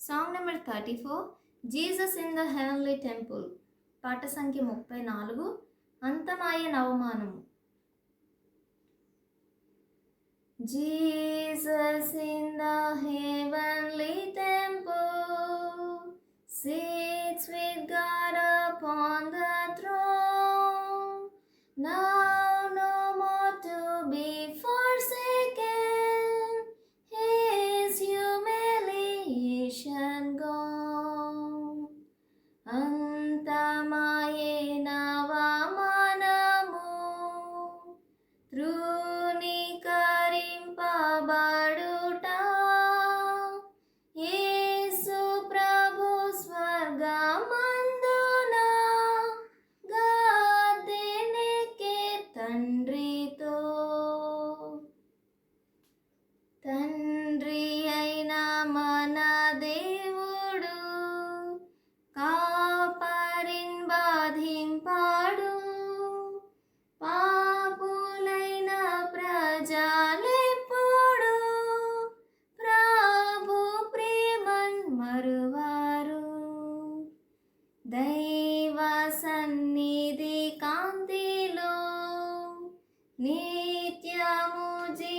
Song number thirty four Jesus in the heavenly temple పాట సంఖ్య ముప్పై నాలుగు అంతమాయ నవమానము. Jesus in the heavenly temple sits with తండ్రి అయిన మన దేవుడు కాపరిన్ బాధింపాడు. పాపులైన ప్రజలెప్పుడు ప్రభు ప్రేమన్ మరువారు. దైవ సన్నిధి కాంతిలో నిత్యము జీ